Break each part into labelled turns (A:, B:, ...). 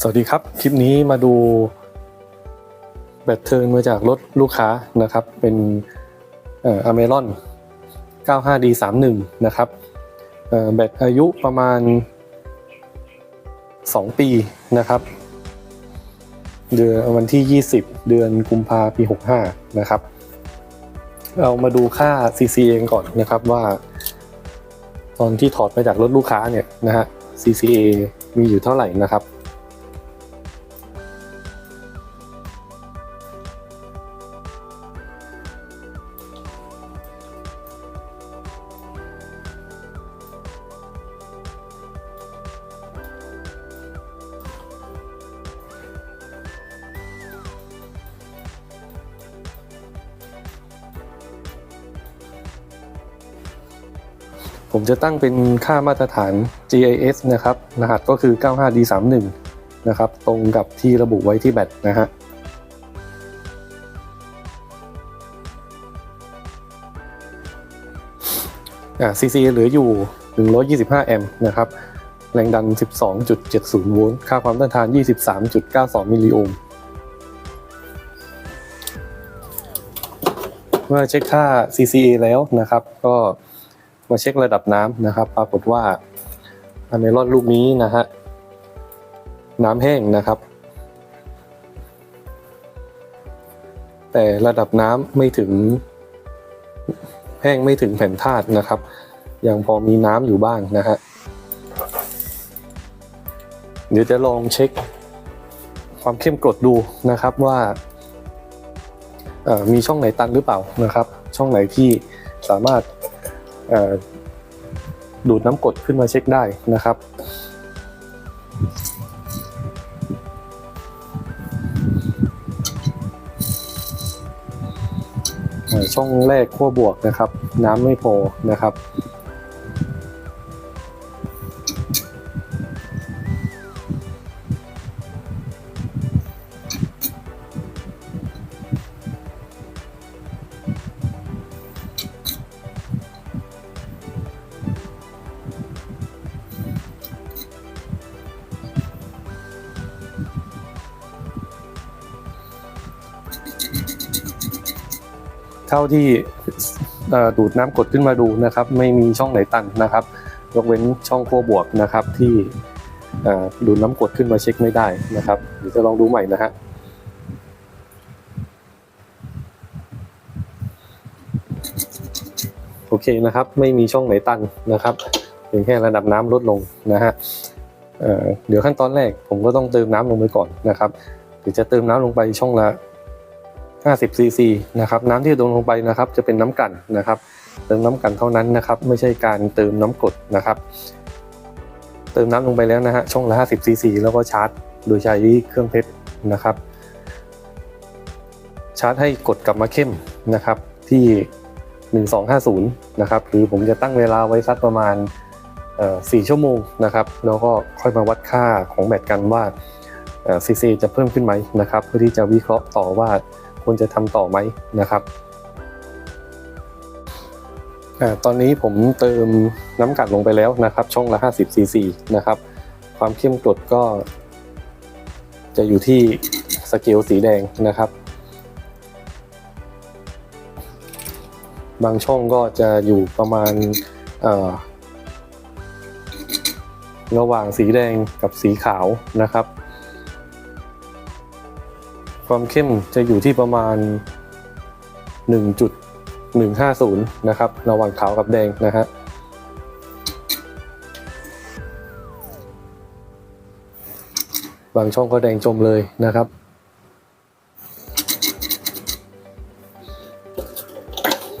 A: สวัสดีครับ คลิปนี้มาดูแบตเทิร์นมาจากรถลูกค้านะครับ เป็นเอ่อเมรอน 95D31 นะครับแบตอายุประมาณ 2 ปีนะครับ เดือนวันที่ 20 เดือนกุมภาปี 65 นะครับ เรามาดูค่า CC เองก่อนนะครับว่า ตอนที่ถอดมาจากรถลูกค้าเนี่ยนะฮะ CCA มีอยู่เท่าไหร่นะครับ ผมจะตั้งเป็นค่ามาตรฐาน GIS นะครับ รหัสก็คือ 95D31 นะครับ ตรงกับที่ระบุไว้ที่แบตนะฮะอ่า CC เหลืออยู่ 125 แอมป์นะครับ แรงดัน 12.70 โวลต์ ค่าความต้านทาน 23.92 มิลลิโอห์มเมื่อเช็คค่า CCA แล้วนะครับ ก็ มาเช็คระดับน้ำนะครับ ปรากฏว่าอเมรอนลูกนี้นะฮะน้ำแห้งนะครับ แต่ระดับน้ำไม่ถึง แห้งไม่ถึงแผ่นธาตุนะครับ ยังพอมีน้ำอยู่บ้างนะฮะเดี๋ยวจะลองเช็คความเข้มกรดดูนะครับว่ามีช่องไหนตันหรือเปล่านะครับ ช่องไหนที่สามารถ ดูดน้ำกดขึ้นมาเช็คได้นะครับ ช่องแรกขั้วบวกนะครับ น้ำไม่พอนะครับ เท่าที่ดูดน้ำกดขึ้นมาดูนะครับ ไม่มีช่องไหนตันนะครับยกเว้นช่องขั้วบวกนะครับที่ดูดน้ำกดขึ้นมาเช็คไม่ได้นะครับเดี๋ยวจะลองดูใหม่นะฮะโอเคนะครับไม่มีช่องไหนตันนะครับเพียงแค่ระดับน้ำลดลงนะฮะเเดี๋ยวขั้นตอนแรกผมก็ต้องเติมน้ำลงไปก่อนนะครับเดี๋ยวจะเติมน้ำลงไปช่องละ 50ซีซีนะครับน้ำที่โดนลงไปนะครับจะเป็นน้ำกันนะครับเติมน้ำกันเท่านั้นนะครับไม่ใช่การเติมน้ำกรดนะครับ เติมน้ำลงไปแล้วนะฮะช่องละ50ซีซีแล้วก็ชาร์จ โดยใช้เครื่องเพชรนะครับ ชาร์จให้กดกลับมาเข้มนะครับที่ 1250นะครับหรือผมจะตั้งเวลาไว้สักประมาณเอ่อ4ชั่วโมงนะครับแล้วก็ค่อยมาวัดค่าของแบตกันว่าซีซีจะเพิ่มขึ้นไหมนะครับ เพื่อที่จะวิเคราะห์ต่อว่า ควรจะทำต่อไหมนะครับอตอนนี้ผมเติมน้ำกัดลงไปแล้วนะครับ ช่องละ 50ซีซีนะครับ ความเข้มกรดก็ จะอยู่ที่สเกลสีแดงนะครับ บางช่องก็จะอยู่ประมาณระหว่างสีแดงกับสีขาวนะครับ ความเข้มจะอยู่ที่ประมาณ 1.150 นะครับ ระหว่างขาวกับแดงนะฮะบางช่องก็แดงจมเลยนะครับ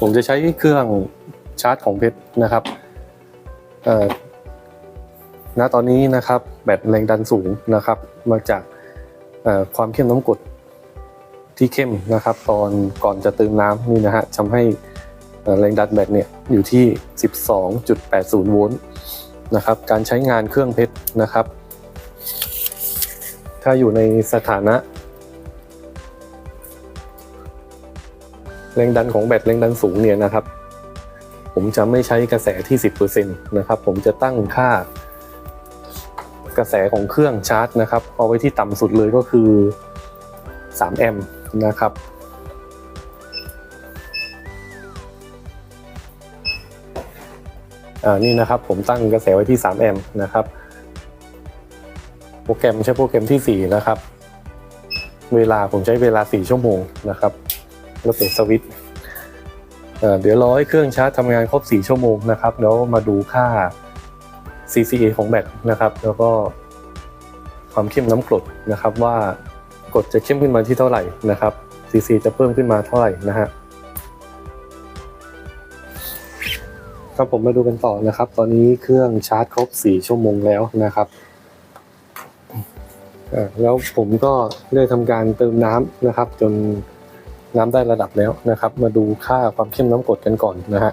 A: ผมจะใช้เครื่องชาร์จของเพชรนะครับณตอนนี้นะครับแบตแรงดันสูงนะครับ มาจากความเข้มน้ำกรด ที่เข้มนะครับ ตอนก่อนจะเติมน้ำนี่นะฮะทำให้แรงดันแบตเนี่ยอยู่ที่ 12.80 โวลต์นะครับ การใช้งานเครื่องเพชรนะครับ ถ้าอยู่ในสถานะ แรงดันของแบตแรงดันสูงเนี่ยนะครับ ผมจะไม่ใช้กระแสที่ 10%นะครับ ผมจะตั้งค่ากระแสของเครื่องชาร์จนะครับ เอาไว้ที่ต่ำสุดเลยก็คือ 3 แอมป์ นะครับ อ่า นี่นะครับผมตั้งกระแสไว้ที่ 3 แอมป์นะครับ โปรแกรมใช้โปรแกรมที่ 4 นะครับ เวลาผมใช้เวลา 4 ชั่วโมงนะครับแล้วเปิดสวิตช์เดี๋ยวรอให้เครื่องชาร์จทำงานครบ 4 ชั่วโมงนะครับ แล้วมาดูค่า CCA ของแบตนะครับ แล้วก็ความเข้มน้ำกรดนะครับว่า กดจะเข้มขึ้นมาที่เท่าไหร่นะครับ CC จะเพิ่มขึ้นมาเท่าไหร่นะฮะครับผมมาดูกันต่อนะครับ ตอนนี้เครื่องชาร์จครบ 4 ชั่วโมงแล้วนะครับแล้วผมก็ได้ทำการเติมน้ำนะครับ จนน้ำได้ระดับแล้วนะครับ มาดูค่าความเข้มน้ำกดกันก่อนนะฮะ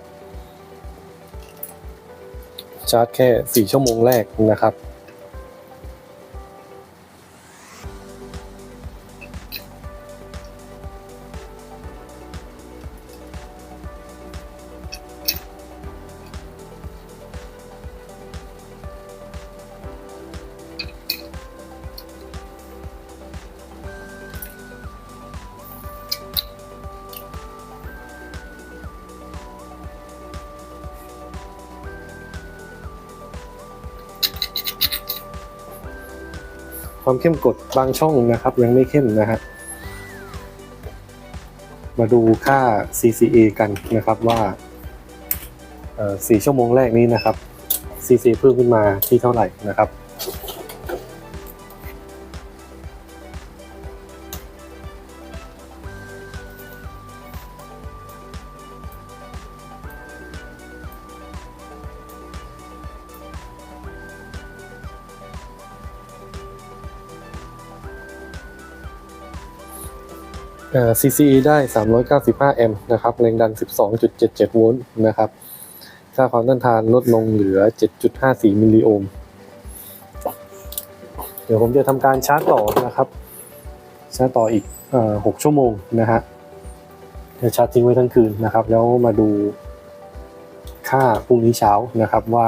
A: ชาร์จแค่ 4 ชั่วโมงแรกนะครับ ความเข้มกดบางช่องนะครับ ยังไม่เข้มนะฮะมาดูค่า CCA กันนะครับว่าเอ่อสี่ชั่วโมงแรกนี้นะครับ CCA เพิ่มขึ้นมาที่เท่าไหร่นะครับ CCE ได้ 395 แอมป์นะครับ แรงดัน 12.77 โวลต์นะครับ ค่าความต้านทานลดลงเหลือ 7.54 มิลลิโอห์ม เดี๋ยวผมจะทำการชาร์จต่อนะครับ ชาร์จต่ออีกออ6ชั่วโมงนะฮะ จะชาร์จทิ้งไว้ทั้งคืนนะครับ แล้วมาดูค่าพรุ่งนี้เช้านะครับว่า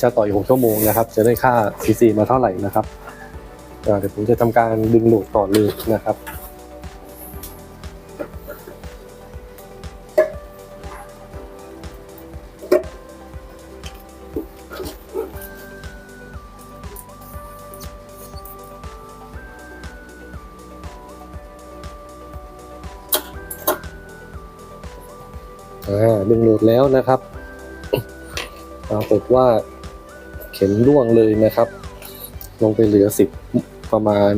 A: ชาร์จต่ออีก 6 ชั่วโมงนะครับ จะได้ค่า CC มาเท่าไหร่นะครับ เดี๋ยวผมจะทำการดึงโหลดก่อนเลยนะครับดึงโหลดแล้วนะครับปรากฏว่าเข็มร่วงเลยนะครับ ลงไปเหลือ 10 ประมาณ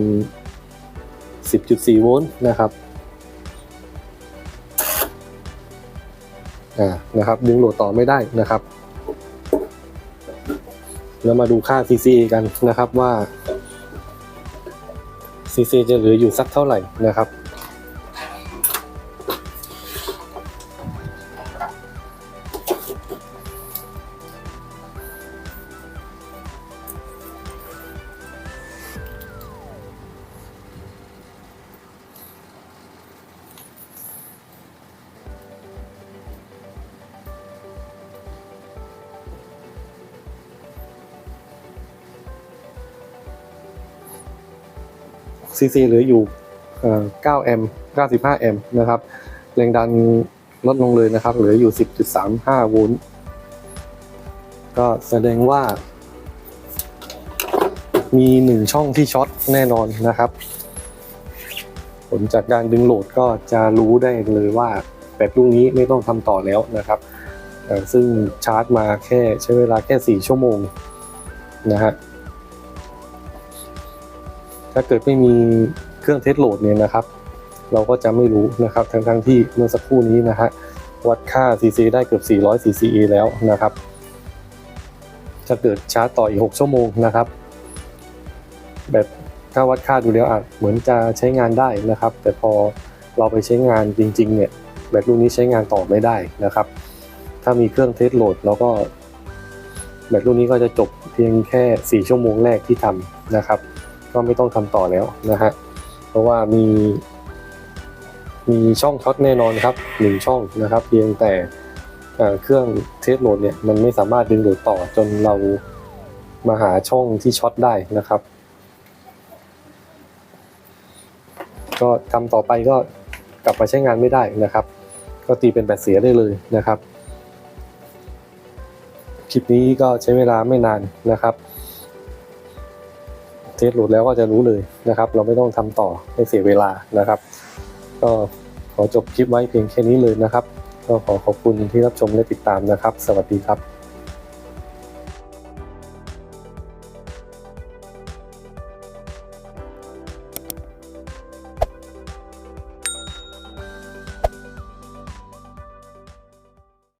A: 10.4 โวลต์นะครับอ่านะครับ ดึงโหลดต่อไม่ได้นะครับ แล้วมาดูค่า CCA กันนะครับว่า CCA จะเหลืออยู่สักเท่าไหร่นะครับ CC เหลืออยู่เอ่อ9แอมป์95แอมป์นะครับแรงดันลดลงเลยนะครับเหลืออยู่ 10.35โวลต์ก็แสดงว่า มีหนึ่งช่องที่ช็อตแน่นอนนะครับ ผลจากการดึงโหลดก็จะรู้ได้เลยว่าแบตลูกนี้ไม่ต้องทำต่อแล้วนะครับ ซึ่งชาร์จมาแค่ใช้เวลาแค่ 4 ชั่วโมงนะฮะ ถ้าเกิดไม่มีเครื่องเทสโหลดเนี่ยนะครับ เราก็จะไม่รู้นะครับทั้งทั้งๆที่เมื่อสักครู่นี้นะฮะวัดค่า CC ได้เกือบ400 CCE แล้วนะครับถ้าเกิดชาร์จต่ออีก 6 ชั่วโมงนะครับ แบบถ้าวัดค่าดูแล้วอาจเหมือนจะใช้งานได้นะครับ แต่พอเราไปใช้งานจริงๆเนี่ยแบตรุ่นนี้ใช้งานต่อไม่ได้นะครับ ถ้ามีเครื่องเทสโหลดแล้วก็แบตรุ่นนี้ก็จะจบเพียงแค่ 4 ชั่วโมงแรกที่ทำนะครับ ก็ไม่ต้องทำต่อแล้วนะฮะเพราะว่ามีมีช่องช็อตแน่นอนครับหนึ่งช่องนะครับ เพียงแต่เครื่องเทสโหลดเนี่ยมันไม่สามารถดึงโหลดต่อจนเรามาหาช่องที่ช็อตได้นะครับ ก็ทำต่อไปก็กลับมาใช้งานไม่ได้นะครับ ก็ตีเป็นแบตเสียได้เลยนะครับ คลิปนี้ก็ใช้เวลาไม่นานนะครับ ทสหลุดแล้วก็จะรู้เลยนะครับ เราไม่ต้องทำต่อให้เสียเวลานะครับ ก็ขอจบคลิปไว้เพียงแค่นี้เลยนะครับ ก็ขอขอบคุณที่รับชมและติดตามนะครับ สวัสดีครับ